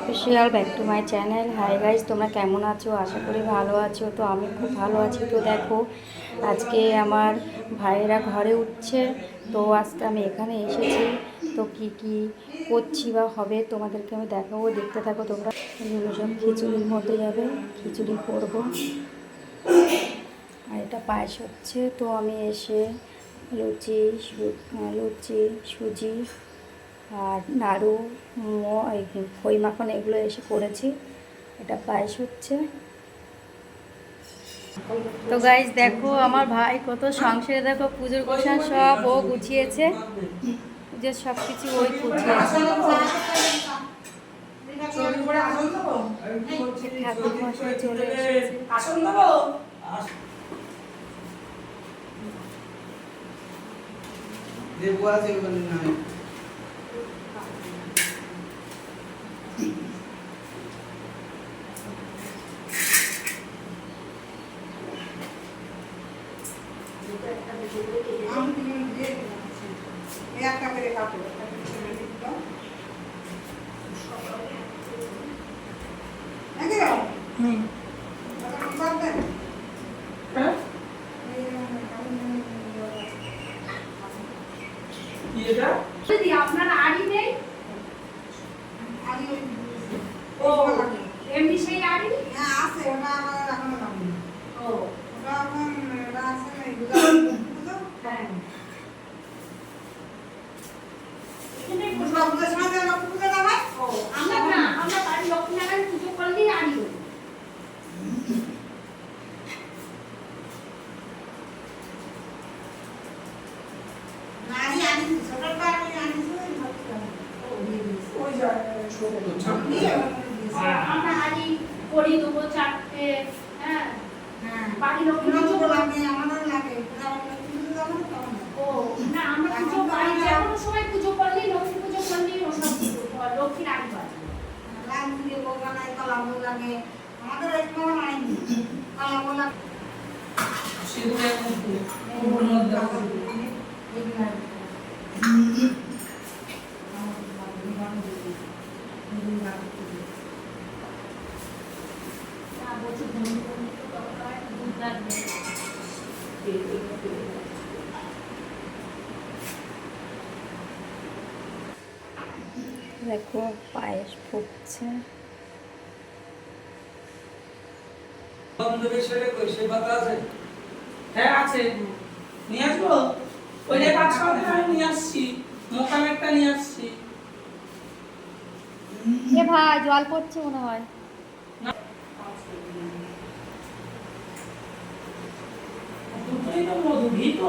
Official back to my channel hi guys তোমরা কেমন আছো? আশা করি ভালো আছো। তো আমি খুব ভালো আছি। তো দেখো, আজকে আমার ভাইয়েরা ঘরে উঠছে। তো আজকে আমি এখানে এসেছি। তো কি কি করছি বা হবে তোমাদেরকে আমি দেখাবো। দেখতে থাকো তোমরা। সব খিচুড়ির মধ্যে যাবে। খিচুড়ি করব। আর এটা পায়েস হচ্ছে। তো আমি এসে লুচি লুচি, সুজি নাড়ু মো- খই মাখন এগুলো এসে করেছি। এটা পায়েস হচ্ছে। তো গাইজ দেখো, আমার ভাই কত সংসারে, দেখো, পুজোর গোছান সব ও গুছিয়েছে। পুজোর সব কিছু ওই গুছিয়েছে। ঠাকুর চলে এসেছে। দেবু আছে নাই একটা করে কাপড় হুম যদি আপনার আড়ি নেই ও এমনি সেই আড়ি ও হ্যাঁ এখানে ও আমরা না আমরা বাড়ি লক্ষ্মীনারায়ণ পুজো করলেই আড়ি হই আমরা আড়ি করি দেবো চারটে হ্যাঁ বাড়ি লক্ষ্মী পুজো করলাম ও না আমরা পুজো বাড়ি যে কোনো সময় পুজো করলেই লক্ষ্মী পুজো করলেই ওসব লক্ষ্মীর আড়ি বাজে আমাদের বন্ধু বন্ধু তো লাগবে দেখো পায়েস ফুটছে হ্যাঁ আছে। নিয়ে আসব? ওই যে কাজ করতে আমি নিয়ে আসছি। মোকাম একটা নিয়ে আসছি। এ ভাই জল পড়ছে মনে হয়। দুটোই তো মধু ঘি তো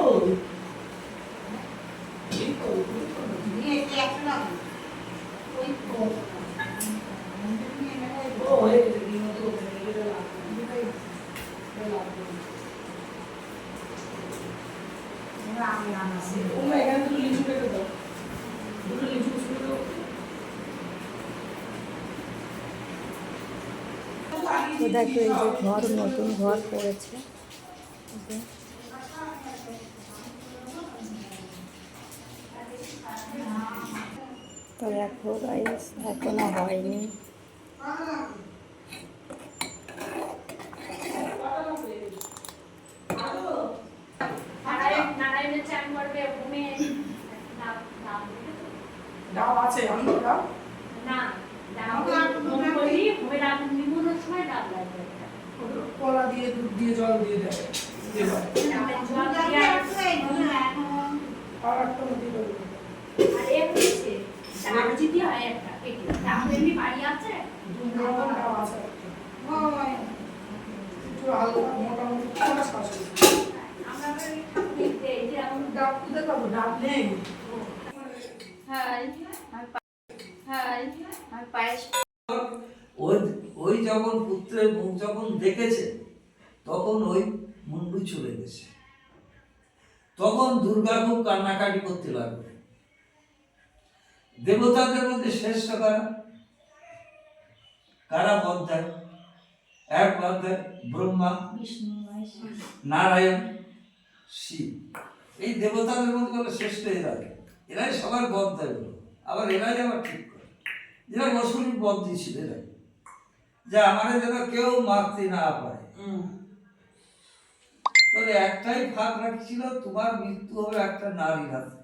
ঘি তো, ঘি তো। নিয়ে কি একশো টাকা ওই তো ও, এই যে ঘি মধু, এটা লাগবে। এটা লাগবে। আমি আনাছি তোমরা এখানে দুটো লিচু কেটে দাও দুটো লিচু ছুঁড়ে দাও তো দেখো এই যে ঘর নতুন ঘর যে। তো দেখো গাইস এখনও হয়নি। আছে আমি তো ডাব না ডাব ঘুম করলি ঘুমে ডাব নিমনের সময় ডাব লাগবে কলা দিয়ে দুধ দিয়ে জল দিয়ে দেয় দেবা জল দিয়ে আর একটা নদী দেবে আর এক হচ্ছে ডাব যদি হয় একটা পেটি ডাব এমনি বাড়ি আছে দুর্গম ডাব আছে একটা একটু হালকা মোটামুটি পাঁচ পাঁচ আমরা ওই ঠাকুরের দেই যে এখন ডাব খুঁজে পাবো ডাব নেই হাই আমি পা- হাই ওই যখন পুত্রের মুখ যখন দেখেছে, তখন ওই মুন্ডু চলে গেছে। তখন দুর্গা খুব কান্নাকাটি করতে লাগল। দেবতাদের মধ্যে শ্রেষ্ঠ কারা? কারা দেয়? এক দেয় ব্রহ্মা, নারায়ণ, শিব। এই দেবতাদের মধ্যে বলে শ্রেষ্ঠ এরা এরাই সবার বদ দেয় আবার এরাই আবার ঠিক করে। যেটা অসুরই বন্দী ছিল এরা। যে আমার যেন কেউ মারতে না পারে। তাহলে একটাই ভাগ রাখছিল, তোমার মৃত্যু হবে একটা নারী হাতে।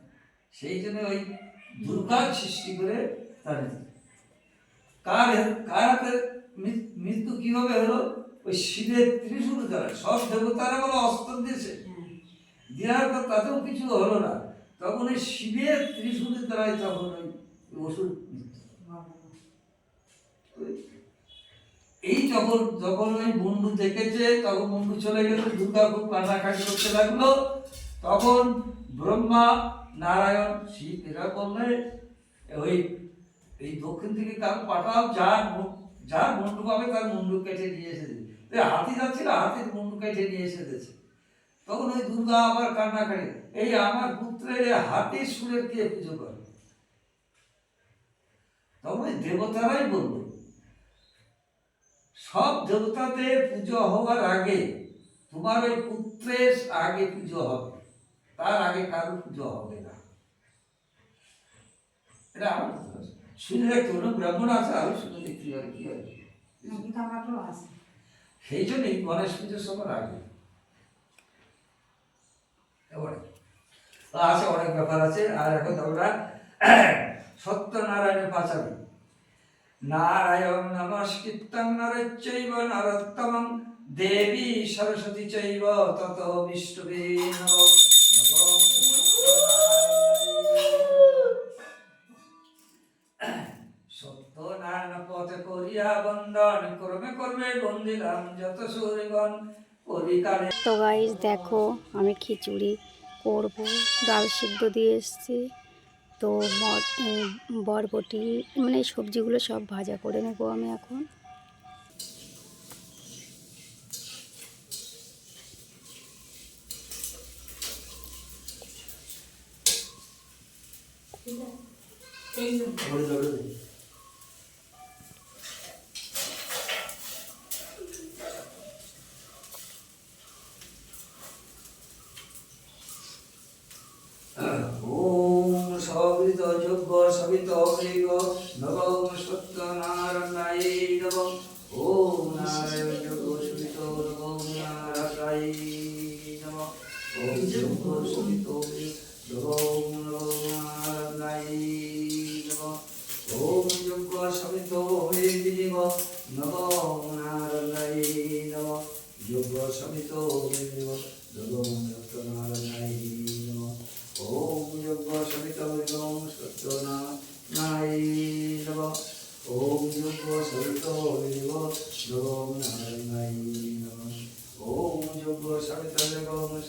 সেই জন্য ওই দুর্গার সৃষ্টি করে তার কার কার হাতে মৃত্যু কীভাবে হলো? ওই শিবের ত্রিশূল দ্বারা। সব দেবতারা বলে অস্ত্র দিয়েছে। দেওয়ার পর তাতেও কিছু হলো না। তখন ওই শিবের ত্রিশূলের দ্বারাই তখন ওই ওষুধ এই যখন যখন ওই বন্ধু দেখেছে তখন বন্ধু চলে গেল দুর্গা খুব কান্নাকাটি করতে লাগল। তখন ব্রহ্মা নারায়ণ শিব এরা বললে ওই এই দক্ষিণ থেকে কারও পাঠাও যার যার মুন্ডু পাবে তার মুন্ডু কেটে নিয়ে এসে দেবে। হাতি যাচ্ছিল, হাতির মুন্ডু কেটে নিয়ে এসে দিয়েছে। তখন ওই দুর্গা আবার কান্নাকাটি এই আমার পুত্রের হাতির সুরের কে পুজো করে? তখন ওই দেবতারাই বলল সব দেবতাদের পুজো হওয়ার আগে তোমার ওই পুত্রের আগে পুজো হবে, তার আগে কারও পুজো হবে না। এটা আমার। শুনে দেখতে কোনো ব্রাহ্মণ আছে দেখতে পারি কি পাঠও আছে? সেই জন্যই গণেশ পুজোর সবার আগে। আছে অনেক ব্যাপার আছে আর এখন পাঁচালি। নারায়ণ নমস্কৃত্যং নরচৈব নরোত্তমং দেবী সরস্বতী চৈব তত বিষ্ণুবে নমো। করিয়া বন্দন। করবে করবে বন্দিলাম যত কলিকালে তো গাইজ দেখো আমি খিচুড়ি করব। ডাল সিদ্ধ দিয়ে এসছি। তো বরবটি মানে সবজিগুলো সব ভাজা করে নেব আমি এখন। এই ওম যোগ্য সবিত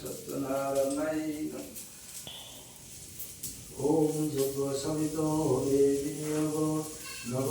সত্যনারায়ণায় নম ওম সমিত হবে বিনিয়োগ নব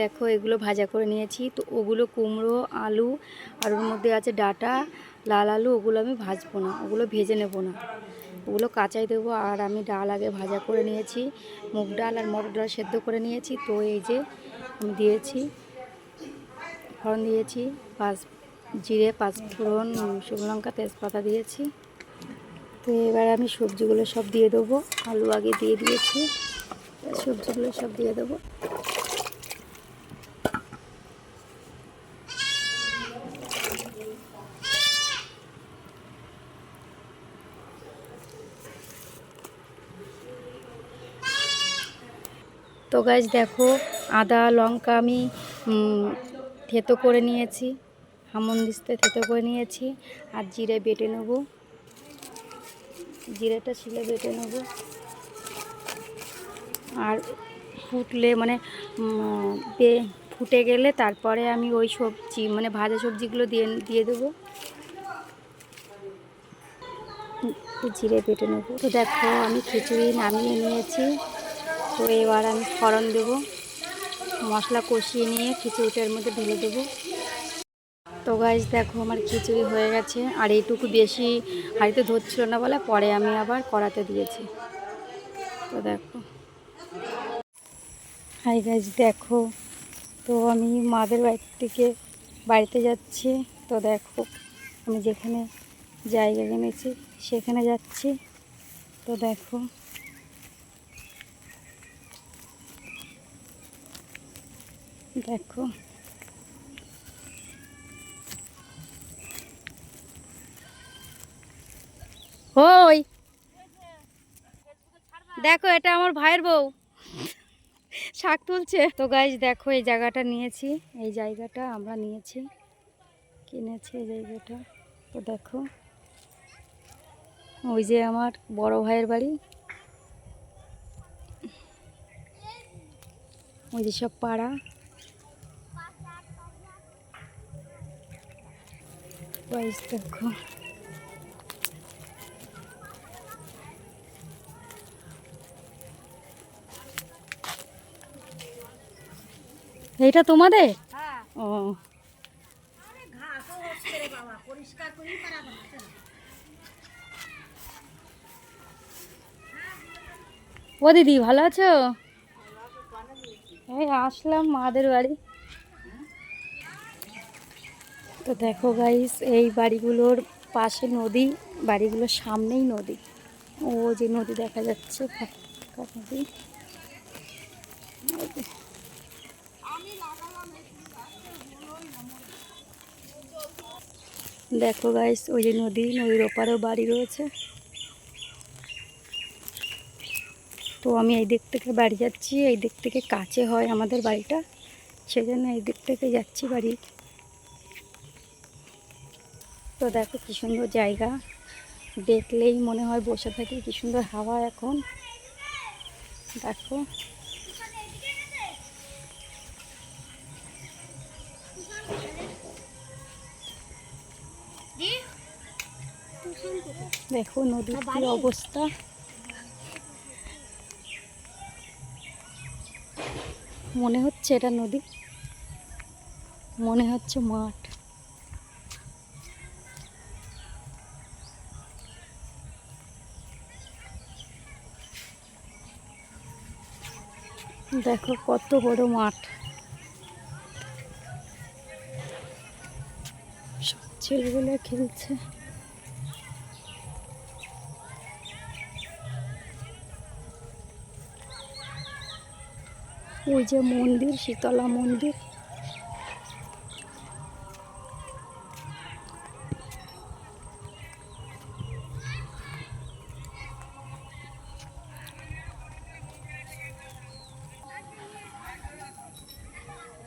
দেখো এগুলো ভাজা করে নিয়েছি। তো ওগুলো কুমড়ো, আলু, আর ওর মধ্যে আছে ডাটা, লাল আলু, ওগুলো আমি ভাজবো না, ওগুলো ভেজে নেব না। ওগুলো কাঁচাই দেবো, আর আমি ডাল আগে ভাজা করে নিয়েছি, মুগ ডাল আর মটর ডাল সেদ্ধ করে নিয়েছি। তো এই যে আমি দিয়েছি, ফোড়ন দিয়েছি, পাঁচ জিরে, পাঁচ ফোড়ন, শুকনো লঙ্কা, তেজপাতা দিয়েছি। তো এবার আমি সবজিগুলো সব দিয়ে দেবো, আলু আগে দিয়ে দিয়েছি, সবজিগুলো সব দিয়ে দেবো। তো গাছ দেখো, আদা, লঙ্কা আমি থেতো করে নিয়েছি। হামন দিস্তে থেতো করে নিয়েছি। আর জিরে বেটে নেব। জিরেটা ছিলে বেটে নেব। আর ফুটলে মানে ফুটে গেলে তারপরে আমি ওই সবজি মানে ভাজা সবজিগুলো দিয়ে দিয়ে দেবো। জিরে বেটে নেব। তো দেখো, আমি খিচুড়ি নামিয়ে নিয়েছি। তো এবার আমি ফড়ন দেবো। মশলা কষিয়ে নিয়ে খিচুড়িটার মধ্যে ঢেলে দেবো। তো গাছ দেখো আমার খিচুড়ি হয়ে গেছে। আর এইটুকু বেশি হাঁড়িতে ধরছিল না বলে পরে আমি আবার কড়াতে দিয়েছি। তো দেখো। হাই গাছ দেখো। তো আমি মাদের বাড়ি থেকে বাড়িতে যাচ্ছি। তো দেখো, আমি যেখানে জায়গা কিনেছি সেখানে যাচ্ছি। তো দেখো। দেখো। ওই। দেখো, এটা আমার ভাইয়ের বউ। শাক তুলছে। তো গাইজ দেখো, এই জায়গাটা নিয়েছি। এই জায়গাটা আমরা নিয়েছি। কিনেছি এই জায়গাটা। তো দেখো, ওই যে আমার বড় ভাইয়ের বাড়ি। ওই যে সব পাড়া। গাইজ দেখো এইটা তোমাদের? হ্যাঁ। ও দিদি ভালো আছো? এই আসলাম মাদের বাড়ি। তো দেখো গাইস এই বাড়িগুলোর পাশে নদী, বাড়িগুলোর সামনেই নদী। ও যে নদী দেখা যাচ্ছে নদী। দেখো গাইস ওই যে নদী, নদীর ওপারেও বাড়ি রয়েছে। তো আমি এই দিক থেকে বাড়ি যাচ্ছি, এই দিক থেকে কাছে হয় আমাদের বাড়িটা। সেজন্য এই দিক থেকে যাচ্ছি বাড়ি। তো দেখো কি সুন্দর জায়গা। দেখলেই মনে হয় বসে থাকি, কি সুন্দর হাওয়া এখন। দেখো। দেখো নদীর কি অবস্থা। মনে হচ্ছে এটা নদী। মনে হচ্ছে মাঠ। দেখো কত বড় মাঠ। সব ছেলেগুলো খেলছে। ওই যে মন্দির শীতলা মন্দির।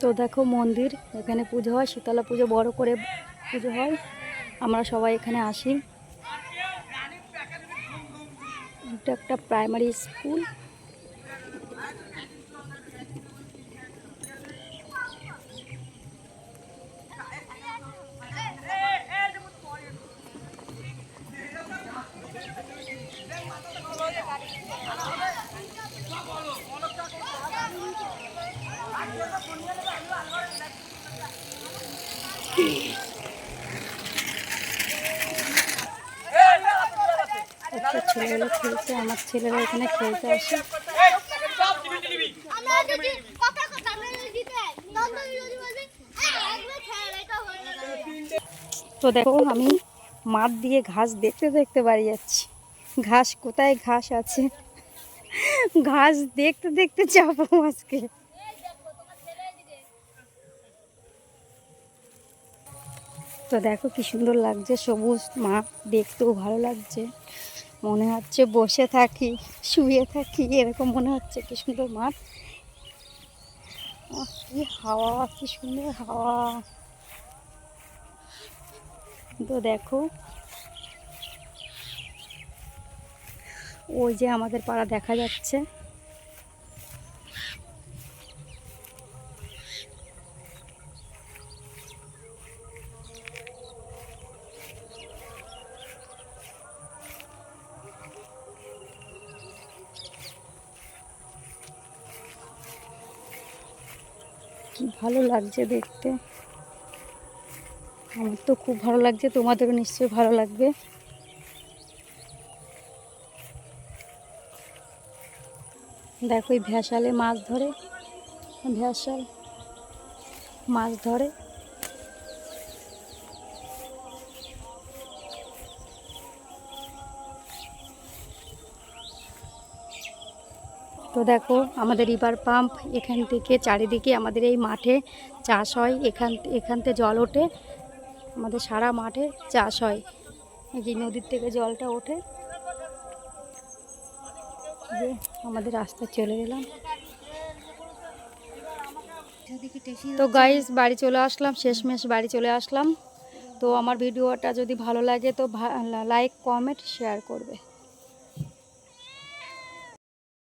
তো দেখো মন্দির, এখানে পুজো হয়, শীতলা পুজো বড় করে পুজো হয়। আমরা সবাই এখানে আসি। এটা একটা প্রাইমারি স্কুল একটা ছেলেরা খেলছে, আমার ছেলেরা এখানে খেলতে আসে। তো দেখো, আমি মাঠ দিয়ে ঘাস দেখতে দেখতে বাড়ি যাচ্ছি। ঘাস কোথায় ঘাস আছে? ঘাস দেখতে দেখতে যাব আজকে। তো দেখো কি সুন্দর লাগছে, সবুজ মাঠ দেখতেও ভালো লাগছে। মনে হচ্ছে বসে থাকি, শুয়ে থাকি, এরকম মনে হচ্ছে কি সুন্দর মাঠ। কি হাওয়া, কি সুন্দর হাওয়া। তো দেখো, ওই যে আমাদের পাড়া দেখা যাচ্ছে। ভালো লাগছে দেখতে। আমার তো খুব ভালো লাগছে, তোমাদেরও নিশ্চয়ই ভালো লাগবে। দেখো এই ভ্যাসালে মাছ ধরে, ভেসাল মাছ ধরে। তো দেখো, আমাদের রিভার পাম্প এখান থেকে চারিদিকে আমাদের এই মাঠে চাষ হয়। এখান এখান থেকে জল ওঠে। আমাদের সারা মাঠে চাষ হয়। এই নদীর থেকে জলটা ওঠে। যে আমাদের রাস্তা চলে গেলাম। তো গাইস বাড়ি চলে আসলাম। শেষমেশ বাড়ি চলে আসলাম। তো আমার ভিডিওটা যদি ভালো লাগে, তো লাইক কমেন্ট শেয়ার করবে।